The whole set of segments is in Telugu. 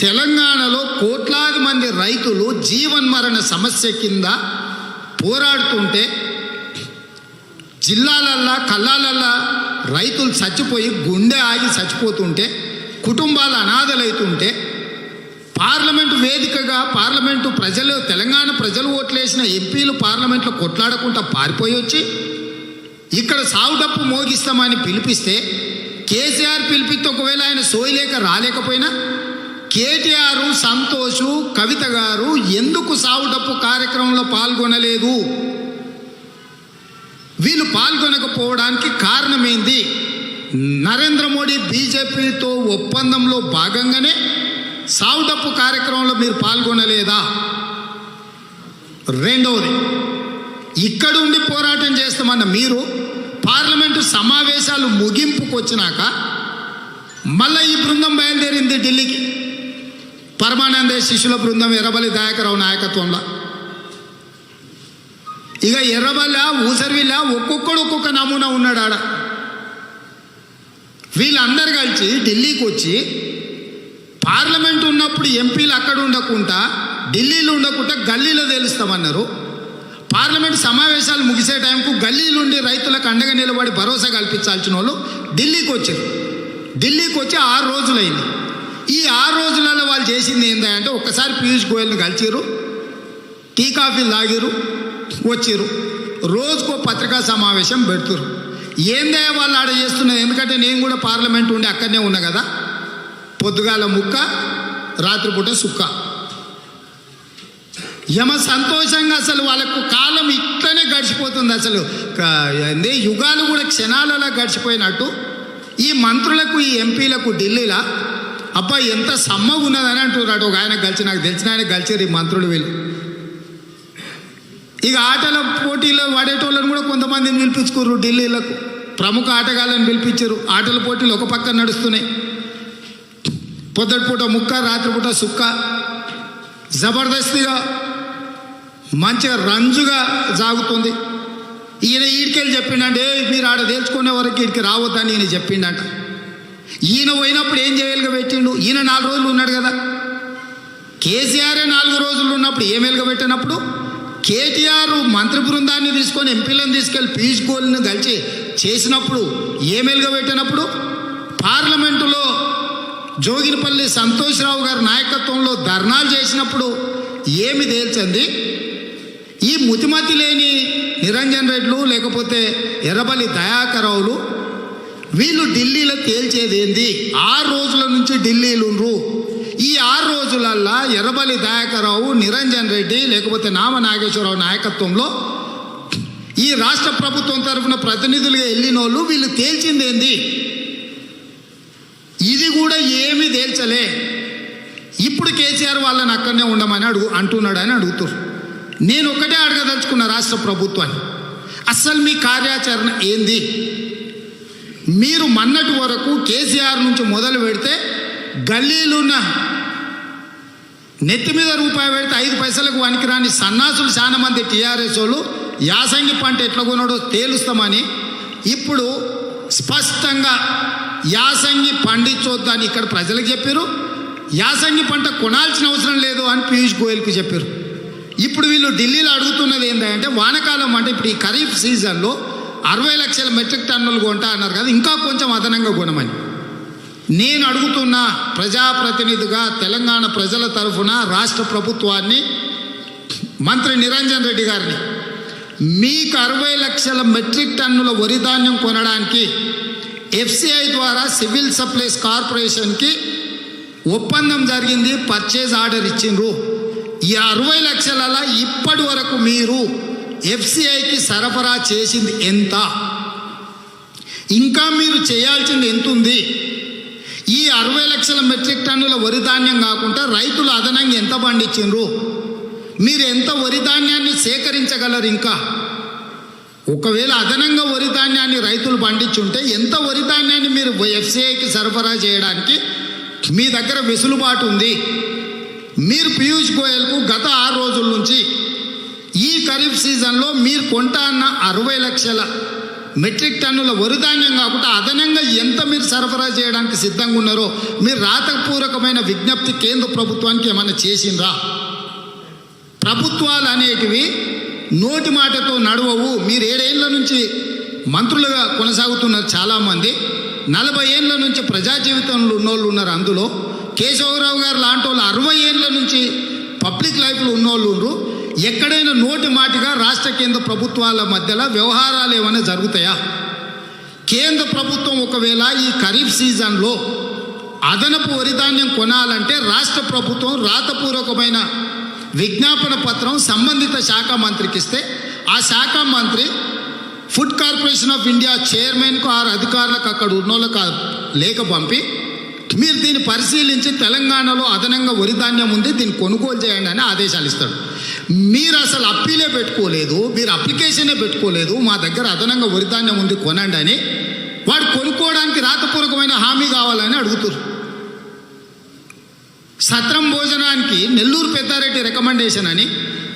తెలంగాణలో కోట్లాది మంది రైతులు జీవన్మరణ సమస్య కింద పోరాడుతుంటే జిల్లాలల్లా కళ్ళాలల్లా రైతులు చచ్చిపోయి గుండె ఆగి చచ్చిపోతుంటే కుటుంబాలు అనాథలైతుంటే పార్లమెంటు వేదికగా పార్లమెంటు ప్రజలు తెలంగాణ ప్రజలు ఓట్లేసిన ఎంపీలు పార్లమెంట్లో కొట్లాడకుండా పారిపోయి వచ్చి ఇక్కడ సావుడప్పు మోగిస్తామని పిలిపిస్తే కేసీఆర్ పిలిపిస్తే ఒకవేళ ఆయన సోయలేక రాలేకపోయినా కేటీఆర్ సంతోషు కవిత గారు ఎందుకు సావుడప్పు కార్యక్రమంలో పాల్గొనలేదు? వీళ్ళు పాల్గొనకపోవడానికి కారణమేంది? నరేంద్ర మోడీ బీజేపీతో ఒప్పందంలో భాగంగానే సావుడప్పు కార్యక్రమంలో మీరు పాల్గొనలేదా? రెండవది ఇక్కడ ఉండి పోరాటం చేస్తామన్న మీరు పార్లమెంటు సమావేశాలు ముగింపుకు వచ్చినాక మళ్ళీ ఈ బృందం బయలుదేరింది ఢిల్లీకి. పరమానంద శిష్యుల బృందం ఎర్రబలి దయాకరావు నాయకత్వంలో. ఇక ఎర్రబల్ల ఊసర్విల్ల ఒక్కొక్కడు ఒక్కొక్క నమూనా ఉన్నాడు ఆడ. వీళ్ళందరు కలిసి ఢిల్లీకి వచ్చి పార్లమెంట్ ఉన్నప్పుడు ఎంపీలు అక్కడ ఉండకుండా ఢిల్లీలో ఉండకుండా గల్లీలో తేలుస్తామన్నారు. పార్లమెంట్ సమావేశాలు ముగిసే టైంకు గల్లీలుండి రైతులకు అండగా నిలబడి భరోసా కల్పించాల్సిన వాళ్ళు ఢిల్లీకి వచ్చారు. ఢిల్లీకి వచ్చి ఆరు రోజులైంది. ఈ ఆరు రోజులలో వాళ్ళు చేసింది ఏంటంటే ఒక్కసారి పీయూష్ గోయల్ని కలిసిరు టీ కాఫీలు లాగిరు వచ్చిరు రోజుకో పత్రికా సమావేశం పెడుతురు ఏందే వాళ్ళు ఆడ చేస్తున్నది? ఎందుకంటే నేను కూడా పార్లమెంట్ ఉండి అక్కడనే ఉన్నా కదా. పొద్దుగాల ముక్క రాత్రిపూట సుక్క. యమ సంతోషంగా అసలు వాళ్ళకు కాలం ఇట్లనే గడిచిపోతుంది అసలు. క- ఏంది? యుగాలు కూడా క్షణాలలో గడిచిపోయినట్టు. ఈ మంత్రులకు ఈ ఎంపీలకు ఢిల్లీలో అబ్బా ఎంత సమ్మగా ఉన్నదని అంటున్నాడు. ఒక ఆయన కలిసి నాకు తెలిసిన ఆయన కలిసారు ఈ మంత్రులు వీళ్ళు. ఇక ఆటల పోటీలో వాడేటోళ్ళని కూడా కొంతమందిని పిలిపించుకోరు ఢిల్లీలకు. ప్రముఖ ఆటగాళ్ళని పిలిపించారు. ఆటల పోటీలు ఒక పక్క నడుస్తున్నాయి. పొద్దుటిపూట ముక్క రాత్రిపూట సుక్క. జబర్దస్తిగా మంచిగా రంజుగా సాగుతుంది. ఈయన ఈడికెళ్ళి చెప్పిండంటే మీరు ఆడ తేల్చుకునే వరకు ఈడికి రావద్దని ఈయన చెప్పిండట. ఈయన పోయినప్పుడు ఏం చేయలుగా పెట్టిండు ఈయన నాలుగు రోజులు ఉన్నాడు కదా. కేసీఆర్ నాలుగు రోజులు ఉన్నప్పుడు ఏం వెలుగబెట్టినప్పుడు? కేటీఆర్ మంత్రి బృందాన్ని తీసుకొని ఎంపీలను తీసుకెళ్ళి పీయూష్ గోల్ని కలిసి చేసినప్పుడు ఏం వెలుగబెట్టినప్పుడు? పార్లమెంటులో జోగినపల్లి సంతోష్రావు గారి నాయకత్వంలో ధర్నాలు చేసినప్పుడు ఏమి తేల్చింది? ఈ ముతిమతి లేని నిరంజన్ రెడ్లు లేకపోతే ఎర్రబల్లి దయాకరావులు వీళ్ళు ఢిల్లీలో తేల్చేదేంది? ఆరు రోజుల నుంచి ఢిల్లీలుండ్రు. ఈ ఆరు రోజులల్లా ఎర్రబల్లి దయాకరావు నిరంజన్ రెడ్డి లేకపోతే నామ నాగేశ్వరరావు నాయకత్వంలో ఈ రాష్ట్ర ప్రభుత్వం తరఫున ప్రతినిధులుగా వెళ్ళిన వాళ్ళు వీళ్ళు తేల్చింది ఏంది ఇది కూడా ఏమీ తేల్చలే. ఇప్పుడు కేసీఆర్ వాళ్ళని అక్కడనే ఉండమని అడుగు అంటున్నాడు అని అడుగుతారు నేను ఒకటే అడగదలుచుకున్న రాష్ట్ర ప్రభుత్వాన్ని. అస్సలు మీ కార్యాచరణ ఏంది? మీరు మన్నటి వరకు కేసీఆర్ నుంచి మొదలు పెడితే గల్లీలున్న నెత్తి మీద రూపాయి పెడితే ఐదు పైసలకు వనికిరాని సన్నాసులు చాలా మంది టీఆర్ఎస్ వాళ్ళు యాసంగి పంట ఎట్లా కొనడో తేలుస్తామని ఇప్పుడు స్పష్టంగా యాసంగి పండించొద్దని ఇక్కడ ప్రజలకు చెప్పారు. యాసంగి పంట కొనాల్సిన అవసరం లేదు అని పీయూష్ గోయల్కి చెప్పారు. ఇప్పుడు వీళ్ళు ఢిల్లీలో అడుగుతున్నది ఏంటంటే వానకాలం అంటే ఇప్పుడు ఈ ఖరీఫ్ సీజన్లో అరవై లక్షల మెట్రిక్ టన్నులు కొంటా అన్నారు కదా ఇంకా కొంచెం అదనంగా కొనమని. నేను అడుగుతున్న ప్రజాప్రతినిధిగా తెలంగాణ ప్రజల తరఫున రాష్ట్ర ప్రభుత్వాన్ని మంత్రి నిరంజన్ రెడ్డి గారిని మీకు అరవై లక్షల మెట్రిక్ టన్నుల వరి ధాన్యం కొనడానికి ఎఫ్సిఐ ద్వారా సివిల్ సప్లైస్ కార్పొరేషన్కి ఒప్పందం జరిగింది పర్చేజ్ ఆర్డర్ ఇచ్చిండ్రు. ఈ అరవై లక్షలలో ఇప్పటి వరకు మీరు ఎఫ్సిఐకి సరఫరా చేసింది ఎంత? ఇంకా మీరు చేయాల్సింది ఎంత ఉంది ఈ అరవై లక్షల మెట్రిక్ టన్నుల వరి ధాన్యం కాకుండా రైతులు అదనంగా ఎంత పండించిండ్రు? మీరు ఎంత వరి ధాన్యాన్ని సేకరించగలరు ఇంకా? ఒకవేళ అదనంగా వరి ధాన్యాన్ని రైతులు పండించుంటే ఎంత వరి ధాన్యాన్ని మీరు ఎఫ్సిఐకి సరఫరా చేయడానికి మీ దగ్గర వెసులుబాటు ఉంది? మీరు పీయూష్ గోయల్కు గత ఆరు రోజుల నుంచి ఈ ఖరీఫ్ సీజన్లో మీరు కొంటా అన్న అరవై లక్షల మెట్రిక్ టన్నుల వరిధాన్యం కాకుండా అదనంగా ఎంత మీరు సరఫరా చేయడానికి సిద్ధంగా ఉన్నారో మీరు రాతపూర్వకమైన విజ్ఞప్తి కేంద్ర ప్రభుత్వానికి ఏమైనా చేసిండ్రా? ప్రభుత్వాలు అనేటివి నోటి మాటతో నడవవు. మీరు ఏడేళ్ళ నుంచి మంత్రులుగా కొనసాగుతున్నారు చాలామంది. నలభై ఏళ్ళ నుంచి ప్రజా జీవితంలో ఉన్నోళ్ళు ఉన్నారు అందులో. కేశవరావు గారు లాంటి వాళ్ళు అరవై ఏళ్ళ నుంచి పబ్లిక్ లైఫ్లో ఉన్నోళ్ళు ఉన్నారు ఎక్కడైనా నోటి మాటిగా రాష్ట్ర కేంద్ర ప్రభుత్వాల మధ్యలో వ్యవహారాలు ఏమైనా జరుగుతాయా? కేంద్ర ప్రభుత్వం ఒకవేళ ఈ ఖరీఫ్ సీజన్లో అదనపు వరిధాన్యం కొనాలంటే రాష్ట్ర ప్రభుత్వం రాతపూర్వకమైన విజ్ఞాపన పత్రం సంబంధిత శాఖ మంత్రికి ఇస్తే ఆ శాఖ మంత్రి ఫుడ్ కార్పొరేషన్ ఆఫ్ ఇండియా చైర్మన్కు ఆరు అధికారులకు అక్కడ ఉన్నోళ్ళకు లేఖ పంపి మీరు దీన్ని పరిశీలించి తెలంగాణలో అదనంగా వరిధాన్యం ఉంది దీన్ని కొనుగోలు చేయండి అని ఆదేశాలు ఇస్తాడు. మీరు అసలు అప్పీలే పెట్టుకోలేదు మీరు అప్లికేషనే పెట్టుకోలేదు మా దగ్గర అదనంగా వరిధాన్యం ఉంది కొనండి అని వాడు కొనుక్కోవడానికి రాతపూర్వకమైన హామీ కావాలని అడుగుతారు. సత్రం భోజనానికి నెల్లూరు పెద్దారెడ్డి రికమెండేషన్ అని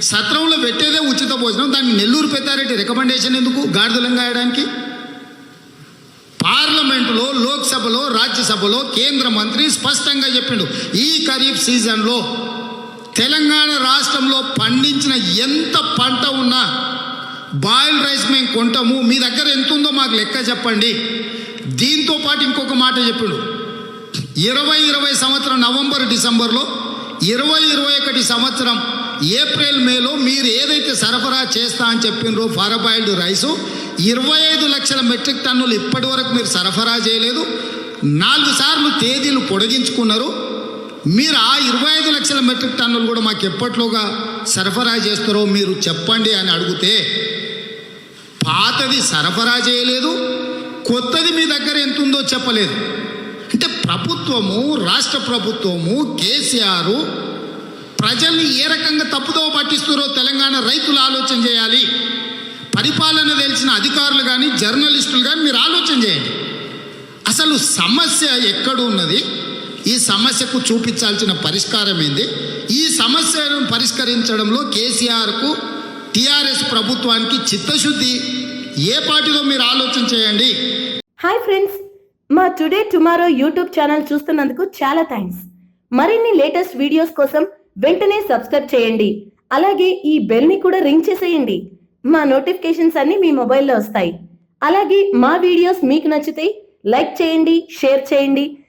సత్రంలో పెట్టేదే ఉచిత భోజనం దానికి నెల్లూరు పెద్దారెడ్డి రికమెండేషన్ ఎందుకు? గాడిదలంగాయడానికి పార్లమెంటులో లోక్సభలో రాజ్యసభలో కేంద్ర మంత్రి స్పష్టంగా చెప్పిండు ఈ ఖరీఫ్ సీజన్లో తెలంగాణ రాష్ట్రంలో పండించిన ఎంత పంట ఉన్నా బాయిల్ రైస్ మేము కొంటాము. మీ దగ్గర ఎంత ఉందో మాకు లెక్క చెప్పండి. దీంతో పాటు ఇంకొక మాట చెప్పాడు. ఇరవై ఇరవై సంవత్సరం నవంబర్ డిసెంబర్లో ఇరవై ఇరవై ఒకటి సంవత్సరం ఏప్రిల్ మేలో మీరు ఏదైతే సరఫరా చేస్తా అని చెప్పినరో ఫారబాయిల్డ్ రైసు ఇరవై ఐదు లక్షల మెట్రిక్ టన్నులు ఇప్పటి వరకు మీరు సరఫరా చేయలేదు. నాలుగు సార్లు తేదీలు పొడిగించుకున్నారు. మీరు ఆ ఇరవై ఐదు లక్షల మెట్రిక్ టన్నులు కూడా మాకు ఎప్పట్లోగా సరఫరా చేస్తారో మీరు చెప్పండి అని అడిగితే పాతది సరఫరా చేయలేదు కొత్తది మీ దగ్గర ఎంత ఉందో చెప్పలేదు. అంటే ప్రభుత్వము రాష్ట్ర ప్రభుత్వము కేసీఆర్ ప్రజల్ని ఏ రకంగా తప్పుదో పట్టిస్తారో తెలంగాణ రైతులు ఆలోచన చేయాలి. పరిపాలన తెలిసిన అధికారులు కానీ జర్నలిస్టులు కానీ మీరు ఆలోచన చేయండి. అసలు సమస్య ఎక్కడ ఉన్నది? ఈ సమస్యకు చూపించాల్సిన పరిష్కారం ఏంది? ఈ సమస్యను పరిష్కరించడంలో కేసీఆర్కు టీఆర్ఎస్ ప్రభుత్వానికి చిత్తశుద్ధి. ఏ పార్టీలో మీరు ఆలోచన చేయండి? హాయ్ ఫ్రెండ్స్ మా టుడే టుమారో యూట్యూబ్ ఛానల్ చూస్తున్నందుకు చాలా థ్యాంక్స్. మరిన్ని లేటెస్ట్ వీడియోస్ కోసం వెంటనే సబ్స్క్రైబ్ చేయండి. అలాగే ఈ బెల్ని కూడా రింగ్ చేసేయండి. మా నోటిఫికేషన్స్ అన్నీ మీ మొబైల్లో వస్తాయి. అలాగే మా వీడియోస్ మీకు నచ్చితే లైక్ చేయండి షేర్ చేయండి.